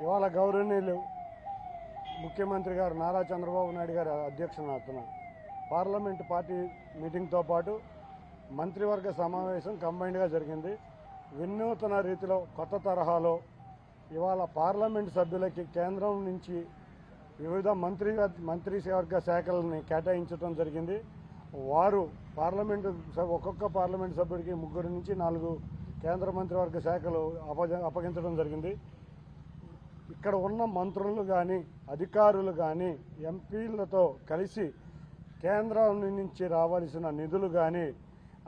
ఇవాళ గౌరవనీయులు ముఖ్యమంత్రి గారు నారా చంద్రబాబు నాయుడు గారి అధ్యక్షతన పార్లమెంట్ పార్టీ మీటింగ్తో పాటు మంత్రివర్గ సమావేశం కంబైన్డ్గా జరిగింది. వినూతన రీతిలో కొత్త తరహాలో ఇవాళ పార్లమెంట్ సభ్యులకి కేంద్రం నుంచి వివిధ మంత్రి మంత్రివర్గ శాఖలని కేటాయించడం జరిగింది. వారు పార్లమెంటు సభ- ఒక్కొక్క పార్లమెంట్ సభ్యుడికి ముగ్గురు నుంచి నాలుగు కేంద్ర మంత్రివర్గ శాఖలు అపజ అప్పగించడం జరిగింది. ఇక్కడ ఉన్న మంత్రులు కానీ అధికారులు కానీ ఎంపీలతో కలిసి కేంద్రం నుంచి రావాల్సిన నిధులు కానీ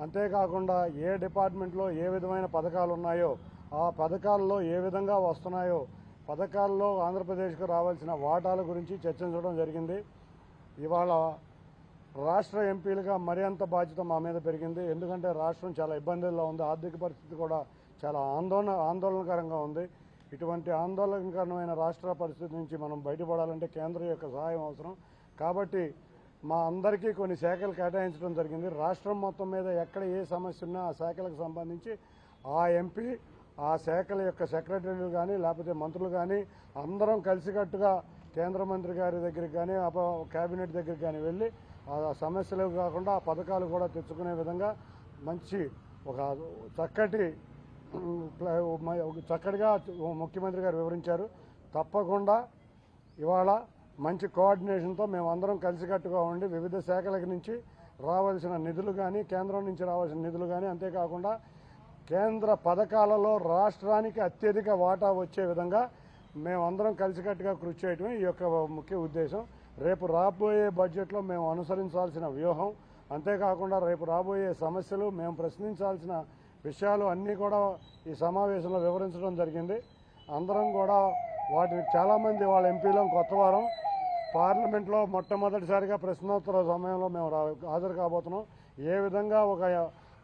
అంతేకాకుండా ఏ డిపార్ట్మెంట్లో ఏ విధమైన పథకాలు ఉన్నాయో ఆ పథకాల్లో ఏ విధంగా వస్తున్నాయో పథకాల్లో ఆంధ్రప్రదేశ్కు రావాల్సిన వాటాల గురించి చర్చించడం జరిగింది. ఇవాళ రాష్ట్ర ఎంపీలుగా మరింత బాధ్యత మా మీద పెరిగింది. ఎందుకంటే రాష్ట్రం చాలా ఇబ్బందుల్లో ఉంది. ఆర్థిక పరిస్థితి కూడా చాలా ఆందోళన ఆందోళనకరంగా ఉంది. ఇటువంటి ఆందోళనకరమైన రాష్ట్ర పరిస్థితి నుంచి మనం బయటపడాలంటే కేంద్రం యొక్క సహాయం అవసరం. కాబట్టి మా అందరికీ కొన్ని శాఖలు కేటాయించడం జరిగింది. రాష్ట్రం మొత్తం మీద ఎక్కడ ఏ సమస్య ఉన్నా ఆ శాఖలకు సంబంధించి ఆ ఎంపీ ఆ శాఖల యొక్క సెక్రటరీలు కానీ లేకపోతే మంత్రులు కానీ అందరం కలిసికట్టుగా కేంద్ర మంత్రి గారి దగ్గరికి కానీ కేబినెట్ దగ్గరికి కానీ వెళ్ళి ఆ సమస్యలు కాకుండా ఆ పథకాలు కూడా తెచ్చుకునే విధంగా మంచి ఒక చక్కటి ఉమ్, చక్కటిగా ముఖ్యమంత్రి గారు వివరించారు. తప్పకుండా ఇవాళ మంచి కోఆర్డినేషన్తో మేము అందరం కలిసికట్టుగా ఉండి వివిధ శాఖల నుంచి రావాల్సిన నిధులు కానీ కేంద్రం నుంచి రావాల్సిన నిధులు కానీ అంతేకాకుండా కేంద్ర పథకాలలో రాష్ట్రానికి అత్యధిక వాటా వచ్చే విధంగా మేమందరం కలిసికట్టుగా కృషి చేయటమే ఈ యొక్క ముఖ్య ఉద్దేశం. రేపు రాబోయే బడ్జెట్లో మేము అనుసరించాల్సిన వ్యూహం అంతేకాకుండా రేపు రాబోయే సమస్యలు మేము ప్రశ్నించాల్సిన విషయాలు అన్నీ కూడా ఈ సమావేశంలో వివరించడం జరిగింది. అందరం కూడా వాటిని చాలామంది వాళ్ళ ఎంపీలం కొత్త వారం పార్లమెంట్లో మొట్టమొదటిసారిగా ప్రశ్నోత్తర సమయంలో మేము రా- హాజరు కాబోతున్నాం. ఏ విధంగా ఒక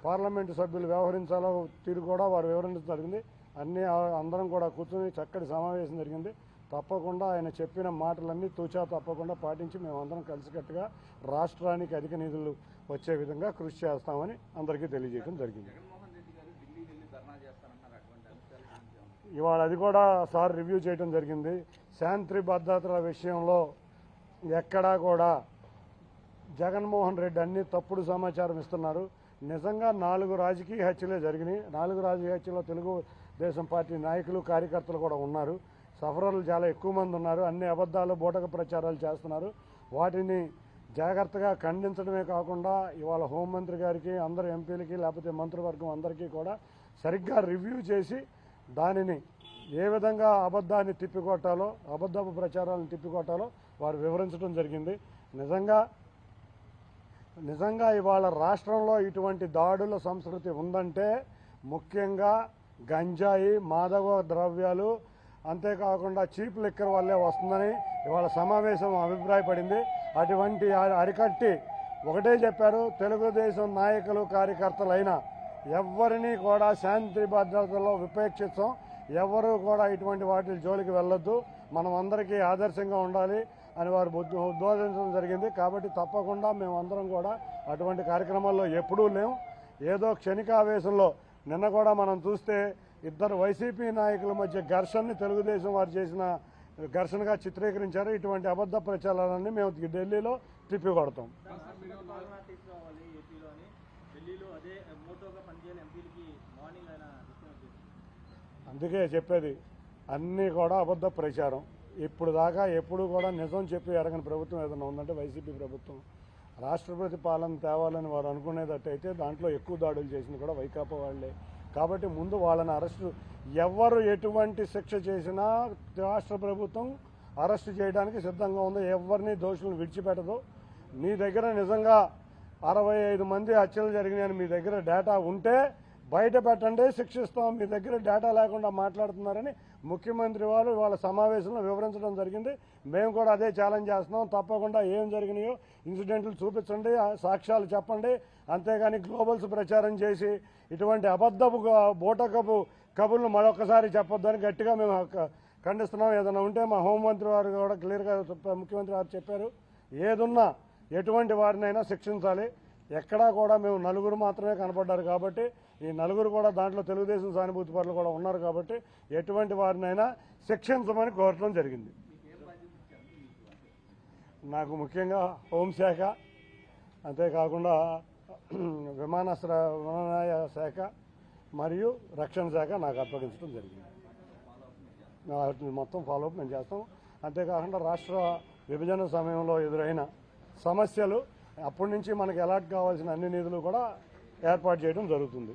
పార్లమెంటు సభ్యులు వ్యవహరించాలో తీరు కూడా వారు వివరించడం జరిగింది. అన్ని అందరం కూడా కూర్చొని చక్కటి సమావేశం జరిగింది. తప్పకుండా ఆయన చెప్పిన మాటలన్నీ తూచా తప్పకుండా పాటించి మేమందరం కలిసికట్టుగా రాష్ట్రానికి అధిక నిధులు వచ్చే విధంగా కృషి చేస్తామని అందరికీ తెలియజేయడం జరిగింది జగన్మోహన్ రెడ్డి గారు ఢిల్లీ వెళ్ళి ధర్నా చేస్తారంటున్నారు అటువంటి అంశాల గురించి ఏమన్నా? ఇవాళ అది కూడా సార్ రివ్యూ చేయడం జరిగింది. శాంతి భద్రతల విషయంలో ఎక్కడా కూడా జగన్మోహన్ రెడ్డి అన్ని తప్పుడు సమాచారం ఇస్తున్నారు. నిజంగా నాలుగు రాజకీయ హత్యలే జరిగినాయి. నాలుగు రాజకీయ హత్యలో తెలుగుదేశం పార్టీ నాయకులు కార్యకర్తలు కూడా ఉన్నారు. సఫరలు చాలా ఎక్కువ మంది ఉన్నారు. అన్ని అబద్ధాలు బూటక ప్రచారాలు చేస్తున్నారు. వాటిని జాగ్రత్తగా ఖండించడమే కాకుండా ఇవాళ హోంమంత్రి గారికి అందరు ఎంపీలకి లేకపోతే మంత్రివర్గం అందరికీ కూడా సరిగ్గా రివ్యూ చేసి దానిని ఏ విధంగా అబద్ధాన్ని తిప్పికొట్టాలో అబద్ధపు ప్రచారాలను తిప్పికొట్టాలో వారు వివరించడం జరిగింది. నిజంగా నిజంగా ఇవాళ రాష్ట్రంలో ఇటువంటి దాడుల సంస్కృతి ఉందంటే ముఖ్యంగా గంజాయి మాదవ ద్రవ్యాలు అంతేకాకుండా చీప్ లిక్కర్ వల్లే వస్తుందని ఇవాళ సమావేశం అభిప్రాయపడింది. అటువంటి అరికట్టి ఒకటే చెప్పారు తెలుగుదేశం నాయకులు కార్యకర్తలైన ఎవరిని కూడా శాంతి భద్రతలో ఉపేక్షిస్తాం ఎవరు కూడా ఇటువంటి వాటి జోలికి వెళ్ళొద్దు. మనం అందరికీ ఆదర్శంగా ఉండాలి అని వారు ఉద్బోధించడం జరిగింది. కాబట్టి తప్పకుండా మేము అందరం కూడా అటువంటి కార్యక్రమాల్లో ఎప్పుడూ లేము ఏదో క్షణికావేశంలో నిన్న కూడా మనం చూస్తే ఇద్దరు వైసీపీ నాయకుల మధ్య ఘర్షణని తెలుగుదేశం వారు చేసిన ఘర్షణగా చిత్రీకరించారు. ఇటువంటి అబద్ధ ప్రచారాలన్నీ మేము ఢిల్లీలో తిప్పికొడతాం రాష్ట్రపతి పాలన తీసుకురావాలి ఏపీలో అని ఢిల్లీలో అదే మోటోగా పనిచేయాలి ఎంపీలకి మార్నింగ్ ఆయన అందుకే చెప్పేది అన్నీ కూడా అబద్ధ ప్రచారం. ఇప్పుడు దాకా ఎప్పుడు కూడా నిజం చెప్పి ఎరగని ప్రభుత్వం ఏదైనా ఉందంటే వైసీపీ ప్రభుత్వం. రాష్ట్రపతి పాలన తేవాలని వారు అనుకునేటట్టయితే దాంట్లో ఎక్కువ దాడులు చేసింది కూడా వైకాపా వాళ్ళే. కాబట్టి ముందు వాళ్ళని అరెస్టు ఎవరు ఎటువంటి శిక్ష చేసినా రాష్ట్ర ప్రభుత్వం అరెస్టు చేయడానికి సిద్ధంగా ఉంది. ఎవరిని దోషులను విడిచిపెట్టదు. నీ దగ్గర నిజంగా అరవై ఐదు మంది హత్యలు జరిగినాయని మీ దగ్గర డేటా ఉంటే బయట పెట్టండి శిక్షిస్తాం మీ దగ్గర డేటా లేకుండా మాట్లాడుతున్నారని ముఖ్యమంత్రి వారు వాళ్ళ సమావేశంలో వివరించడం జరిగింది. మేము కూడా అదే ఛాలెంజ్ చేస్తున్నాం. తప్పకుండా ఏం జరిగినాయో ఇన్సిడెంట్లు చూపించండి సాక్ష్యాలు చెప్పండి. అంతేగాని గ్లోబల్స్ ప్రచారం చేసి ఇటువంటి అబద్ధపు బూటకపు కబుర్లు మరొకసారి చెప్పొద్దని గట్టిగా మేము ఖండిస్తున్నాం. ఏదైనా ఉంటే మా హోంమంత్రి వారు కూడా క్లియర్గా ముఖ్యమంత్రి వారు చెప్పారు. ఏదున్నా ఎటువంటి వారినైనా శిక్షించాలి. ఎక్కడా కూడా మేము నలుగురు మాత్రమే కనపడ్డారు కాబట్టి ఈ నలుగురు కూడా దాంట్లో తెలుగుదేశం సానుభూతి పరులు కూడా ఉన్నారు కాబట్టి ఎటువంటి వారినైనా శిక్షించమని కోరటం జరిగింది. నాకు ముఖ్యంగా హోంశాఖ అంతేకాకుండా విమానాశ్ర విమానయాన శాఖ మరియు రక్షణ శాఖ నాకు అప్పగించడం జరిగింది. మొత్తం ఫాలోఅప్ మేము చేస్తాం. అంతేకాకుండా రాష్ట్ర విభజన సమయంలో ఎదురైన సమస్యలు అప్పటి నుంచి మనకి ఎలాట్ కావాల్సిన అన్ని నిధులు కూడా ఏర్పాటు చేయడం జరుగుతుంది.